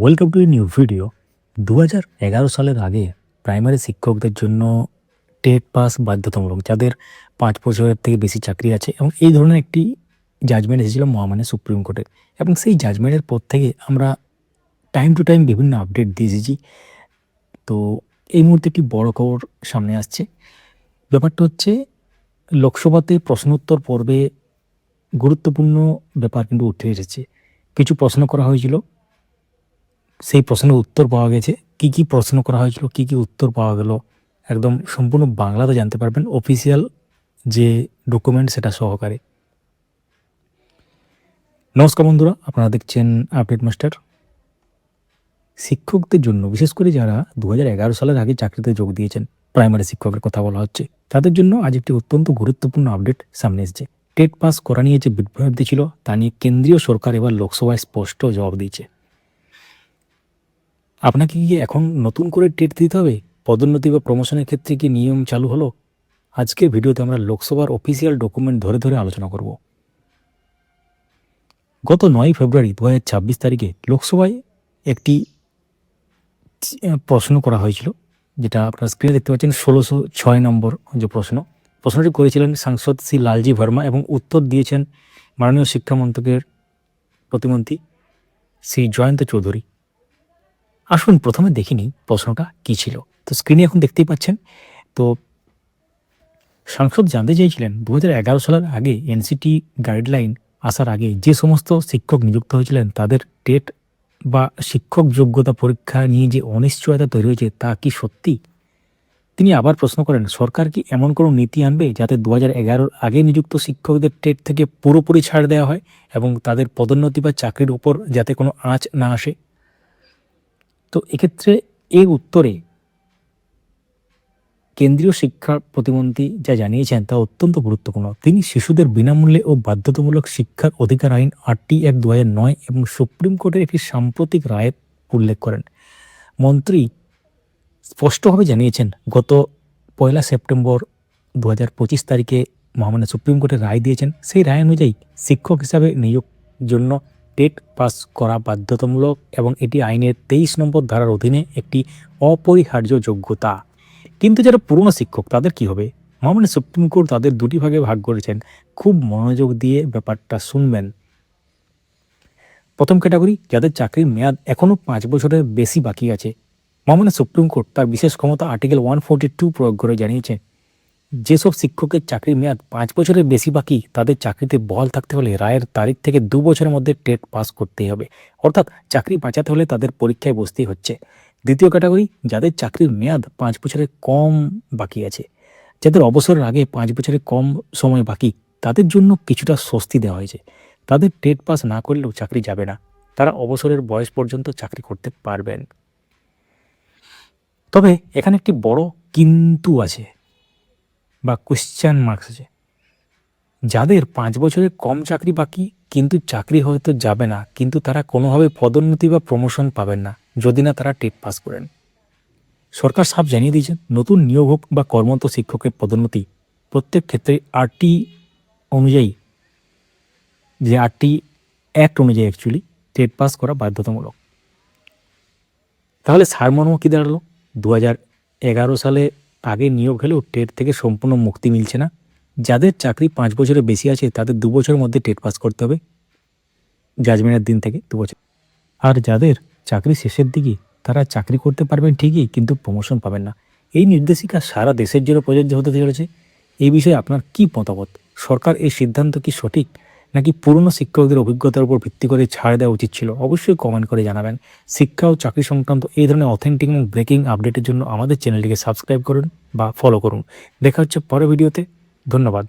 Welcome to new video দু হাজার এগারো সালের আগে প্রাইমারি শিক্ষকদের জন্য টেট পাস বাধ্যতামূলক, যাদের পাঁচ বছরের থেকে বেশি চাকরি আছে এবং এই ধরনের একটি জাজমেন্ট এসেছিল মহামান্য সুপ্রিম কোর্টের এবং সেই জাজমেন্টের পর থেকে আমরা টাইম টু টাইম বিভিন্ন আপডেট দিয়ে এসেছি। তো এই মুহূর্তে একটি বড় খবর সামনে আসছে। ব্যাপারটা হচ্ছে, লোকসভাতে প্রশ্নোত্তর পর্বে গুরুত্বপূর্ণ ব্যাপার কিন্তু উঠে এসেছে। কিছু প্রশ্ন করা হয়েছিল। সেই প্রশ্নের উত্তর পাওয়া গেছে। কি কি প্রশ্ন করা হয়েছিল, কি কি উত্তর পাওয়া গেল, একদম সম্পূর্ণ বাংলাতে জানতে পারবেন। অফিসিয়াল যে ডকুমেন্ট সেটা সহকারে। নমস্কার বন্ধুরা, আপনারা দেখছেন আপডেট মাস্টার শিক্ষকদের জন্য, বিশেষ করে যারা দু হাজার এগারো সালের আগে চাকরিতে যোগ দিয়েছেন প্রাইমারি শিক্ষকের কথা বলা হচ্ছে, তাদের জন্য আজ একটি অত্যন্ত গুরুত্বপূর্ণ আপডেট সামনে এসেছে। টেট পাস করা নিয়ে যে বিভ্রান্তি ছিল, তা নিয়ে কেন্দ্রীয় সরকার এবার লোকসভায় স্পষ্ট জবাব দিয়েছে। আপনাকে কি এখন নতুন করে টেট দিতে হবে? পদোন্নতি বা প্রমোশনের ক্ষেত্রে কি নিয়ম চালু হলো? আজকের ভিডিওতে আমরা লোকসভার অফিসিয়াল ডকুমেন্ট ধরে ধরে আলোচনা করব। গত নয় ফেব্রুয়ারি দু হাজার ছাব্বিশ তারিখে লোকসভায় একটি প্রশ্ন করা হয়েছিল, যেটা আপনারা স্ক্রিনে দেখতে পাচ্ছেন, ষোলোশো ছয় নম্বর যে প্রশ্ন। প্রশ্নটি করেছিলেন সাংসদ শ্রী লালজি ভার্মা এবং উত্তর দিয়েছেন মাননীয় শিক্ষা মন্ত্রকের প্রতিমন্ত্রী শ্রী জয়ন্ত চৌধুরী। আসুন প্রথমে দেখিনি প্রশ্নটা কি ছিল। তো স্ক্রিনে এখন দেখতেই পাচ্ছেন, তো সাংসদ জানতে চেয়েছিলেন দু হাজার এগারো সালের আগে এনসিটি গাইডলাইন আসার আগে যে সমস্ত শিক্ষক নিযুক্ত হয়েছিলেন, তাদের টেট বা শিক্ষক যোগ্যতা পরীক্ষা নিয়ে যে অনিশ্চয়তা তৈরি হয়েছে, তা কি সত্যি? তিনি আবার প্রশ্ন করেন, সরকার কি এমন কোনো নীতি আনবে যাতে দু হাজার আগে নিযুক্ত শিক্ষকদের টেট থেকে পুরোপুরি ছাড় দেওয়া হয় এবং তাদের পদোন্নতি বা চাকরির উপর যাতে কোনো আঁচ না আসে? তো এক্ষেত্রে এই উত্তরে কেন্দ্রীয় শিক্ষা প্রতিমন্ত্রী যা জানিয়েছেন তা অত্যন্ত গুরুত্বপূর্ণ। তিনি শিশুদের বিনামূল্যে ও বাধ্যতামূলক শিক্ষার অধিকার আইন আটটি এক দু নয় এবং সুপ্রিম কোর্টের একটি সাম্প্রতিক রায়ের উল্লেখ করেন। মন্ত্রী স্পষ্টভাবে জানিয়েছেন, গত পয়লা সেপ্টেম্বর দু হাজার পঁচিশ তারিখে মহামান্য সুপ্রিম কোর্টের রায় দিয়েছেন। সেই রায় অনুযায়ী শিক্ষক হিসাবে নিয়োগ জন্য টেট পাস করা বাধ্যতামূলক এবং এটি আইনের তেইশ নম্বর ধারার অধীনে একটি অপরিহার্য যোগ্যতা। কিন্তু যারা পুরনো শিক্ষক, তাদের কি হবে? মহামান্য সুপ্রিম কোর্ট তাদের দুটি ভাগে ভাগ করেছেন। খুব মনোযোগ দিয়ে ব্যাপারটা শুনবেন। প্রথম ক্যাটাগরি, যাদের চাকরির মেয়াদ এখনও পাঁচ বছরের বেশি বাকি আছে। মহামান্য সুপ্রিম কোর্ট তার বিশেষ ক্ষমতা আর্টিকেল ওয়ান ফোর্টি টু প্রয়োগ করে জানিয়েছে। যেসব শিক্ষকের চাকরির মেয়াদ পাঁচ বছরের বেশি বাকি, তাদের চাকরিতে বহাল থাকতে হলে রায়ের তারিখ থেকে দু বছরের মধ্যে টেট পাস করতেই হবে। অর্থাৎ চাকরি বাঁচাতে হলে তাদের পরীক্ষায় বসতেই হচ্ছে। দ্বিতীয় ক্যাটাগরি, যাদের চাকরির মেয়াদ পাঁচ বছরের কম বাকি আছে। যাদের অবসরের আগে পাঁচ বছরের কম সময় বাকি, তাদের জন্য কিছুটা স্বস্তি দেওয়া হয়েছে। তাদের টেট পাস না করলেও চাকরি যাবে না। তারা অবসরের বয়স পর্যন্ত চাকরি করতে পারবেন। তবে এখানে একটি বড় কিন্তু আছে। বা কোশ্চেন মার্কস আছে। যাদের পাঁচ বছরের কম চাকরি বাকি, কিন্তু চাকরি হয়তো যাবে না, কিন্তু তারা কোনোভাবে পদোন্নতি বা প্রমোশন পাবেন না, যদি না তারা টেট পাস করেন। সরকার সাফ জানিয়ে দিয়েছেন নতুন নিয়োগ হোক বা কর্মরত শিক্ষকের পদোন্নতি, প্রত্যেক ক্ষেত্রে আরটি অনুযায়ী, যে আরটি অ্যাক্ট অনুযায়ী অ্যাকচুয়ালি টেট পাস করা বাধ্যতামূলক। তাহলে সারমর্ম কী দাঁড়াল? দু হাজার এগারো সালে আগে নিয়োগ হলেও টেট থেকে সম্পূর্ণ মুক্তি মিলছে না। যাদের চাকরি পাঁচ বছরের বেশি আছে, তাদের দু বছরের মধ্যে টেট পাস করতে হবে। জাজমেন্টের দিন থেকে দু বছর। আর যাদের চাকরি শেষের দিকে, তারা চাকরি করতে পারবেন ঠিকই, কিন্তু প্রমোশন পাবেন না। এই নির্দেশিকা সারা দেশের জন্য প্রযোজ্য হতে চলেছে। এই বিষয়ে আপনার কি মতামত? সরকার এই সিদ্ধান্ত কি সঠিক? নাকি পুরনো শিক্ষকদের অভিজ্ঞতার উপর ভিত্তি করে ছাড় দেওয়া উচিত ছিল? অবশ্যই কমেন্ট করে জানাবেন। শিক্ষা ও চাকরি সংক্রান্ত এই ধরনের অথেন্টিক এবং ব্রেকিং আপডেটের জন্য আমাদের চ্যানেলটিকে সাবস্ক্রাইব করুন বা ফলো করুন। দেখা হচ্ছে পরের ভিডিওতে ধন্যবাদ।